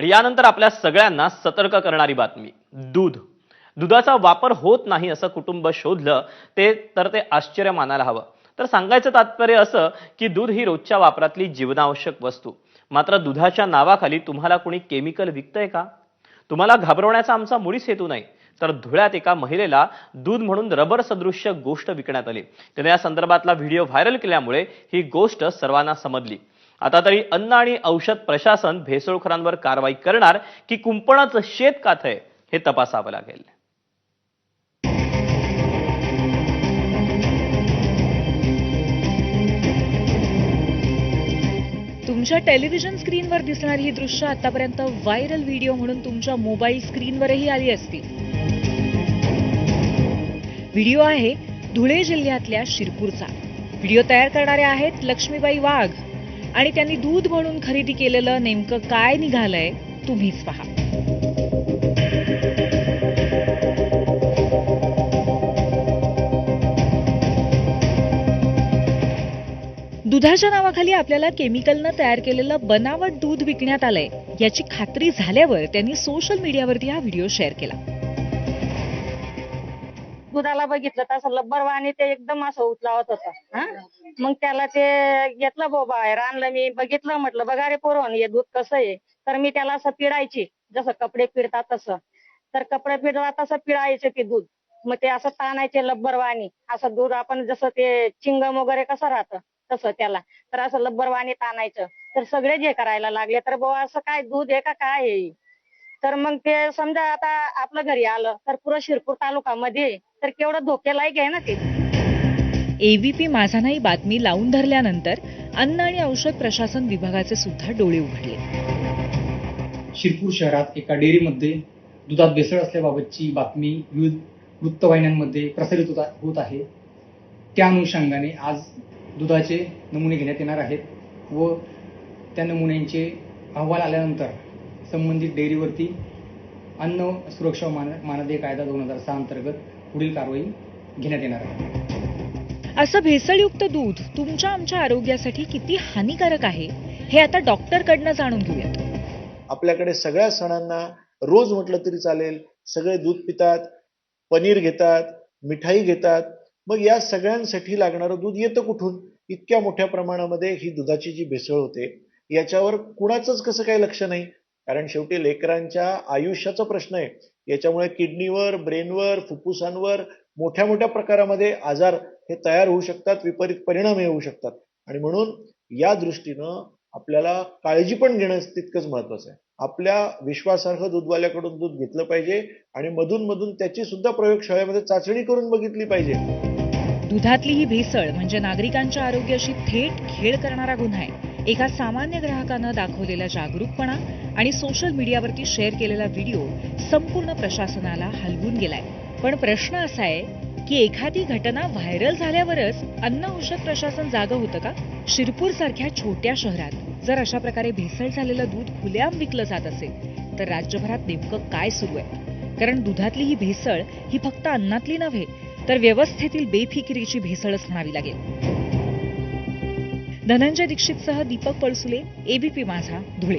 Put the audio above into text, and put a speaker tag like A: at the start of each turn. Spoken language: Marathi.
A: आणि यानंतर आपल्या सगळ्यांना सतर्क करणारी बातमी दूध. दुधाचा वापर होत नाही असं कुटुंब शोधलं ते तर ते आश्चर्य मानायला हवं. तर सांगायचं तात्पर्य असं की दूध ही रोजच्या वापरातली जीवनावश्यक वस्तू. मात्र दुधाच्या नावाखाली तुम्हाला कोणी केमिकल विकतंय का? तुम्हाला घाबरवण्याचा आमचा मुळीच हेतू नाही. तर धुळ्यात एका महिलेला दूध म्हणून रबर सदृश्य गोष्ट विकण्यात आली. त्याने या संदर्भातला व्हिडिओ व्हायरल केल्यामुळे ही गोष्ट सर्वांना समजली. आता तरी अन्न आणि औषध प्रशासन भेसळखोरांवर कारवाई करणार की कुंपणाचं शेत काथय हे तपासावं लागेल.
B: तुमच्या टेलिव्हिजन स्क्रीनवर दिसणारी ही दृश्य आतापर्यंत व्हायरल व्हिडिओ म्हणून तुमच्या मोबाईल स्क्रीनवरही आली असतील व्हिडिओ आहे धुळे जिल्ह्यातल्या शिरपूरचा. व्हिडिओ तयार करणारे आहेत लक्ष्मीबाई वाघ. आणि त्यांनी दूध म्हणून खरेदी केलेलं नेमकं काय निघालंय तुम्हीच पहा. दुधाच्या नावाखाली आपल्याला केमिकलनं तयार केलेलं बनावट दूध विकण्यात आलंय याची खात्री झाल्यावर त्यांनी सोशल मीडियावरती हा व्हिडिओ शेअर केला.
C: दुधाला बघितलं तर असं लब्बर आणि ते एकदम असं उचलावत होतं. हा? मग त्याला ते घेतलं बाबा बाहेर आणलं मी. बघितलं म्हटलं बघा रे पोरवण हे दूध कसं आहे? तर मी त्याला असं पिडायची जसं कपडे पिडतात तसं. तर कपडे पिळतात तसं पिळायचे ते दूध. मग ते असं ताणायचे लब्बर वाणी. असं दूध आपण जसं ते चिंगम वगैरे कसं राहतं तसं त्याला. तर असं लब्बर वाणी ताणायचं तर सगळे जे करायला लागले तर बाबा असं काय दूध आहे का काय आहे? तर मग ते समजा आता आपलं घरी आलं तर पुरं शिरपूर तालुकामध्ये तर केवढं धोकेलायक आहे ना ते.
B: एबीपी माझा नाही बातमी लावून धरल्यानंतर अन्न आणि औषध प्रशासन विभागाचे सुद्धा डोळे उघडले.
D: शिरपूर शहरात एका डेअरीमध्ये दुधात भेसळ असल्याबाबतची बातमी विविध वृत्तवाहिन्यांमध्ये प्रसारित होत होत आहे. त्या अनुषंगाने आज दुधाचे नमुने घेण्यात येणार आहेत व त्या नमुन्यांचे अहवाल आल्यानंतर संबंधित डेअरीवरती अन्न सुरक्षा मान मानदे कायदा दोन हजार सहा अंतर्गत पुढील कारवाई घेण्यात येणार आहे.
B: असं भेसळयुक्त दूध तुमच्या आमच्या आरोग्यासाठी किती हानिकारक आहे हे आता डॉक्टरकडनं जाणून घेऊयात.
E: आपल्याकडे सगळ्या सणांना रोज म्हटलं तरी चालेल सगळे दूध पितात पनीर घेतात मिठाई घेतात मग या सगळ्यांसाठी लागणारं दूध येतं कुठून? इतक्या मोठ्या प्रमाणामध्ये ही दुधाची जी भेसळ होते याच्यावर कुणाचंच कसं काही लक्ष नाही. कारण शेवटी लेकरांच्या आयुष्याचा प्रश्न आहे. याच्यामुळे किडनीवर ब्रेनवर फुफ्फुसांवर मोठ्या मोठ्या प्रकारामध्ये आजार हे तयार होऊ शकतात विपरीत परिणाम हे होऊ शकतात. आणि म्हणून या दृष्टीनं आपल्याला काळजी पण घेणं तितकंच महत्वाचं आहे. आपल्या विश्वासार्ह दूधवाल्याकडून दूध घेतलं पाहिजे आणि मधून मधून त्याची सुद्धा प्रयोगशाळेमध्ये चाचणी करून बघितली पाहिजे.
B: दुधातली ही भेसळ म्हणजे नागरिकांच्या आरोग्याशी थेट खेळ करणारा गुन्हा आहे. एका सामान्य ग्राहकानं दाखवलेला जागरूकपणा आणि सोशल मीडियावरती शेअर केलेला व्हिडिओ संपूर्ण प्रशासनाला हलवून गेलाय. पण प्रश्न असा आहे की एखादी घटना व्हायरल झाल्यावरच अन्न औषध प्रशासन जागं होतं का? शिरपूर सारख्या छोट्या शहरात जर अशा प्रकारे भेसळ झालेलं दूध खुल्याम विकलं जात असेल तर राज्यभरात नेमकं काय सुरू आहे? कारण दुधातली ही भेसळ ही फक्त अन्नातली नव्हे तर व्यवस्थेतील बेफिकिरीची भेसळच म्हणावी लागेल. धनंजय दीक्षितसह दीपक पळसुले एबीपी माझा धुळे.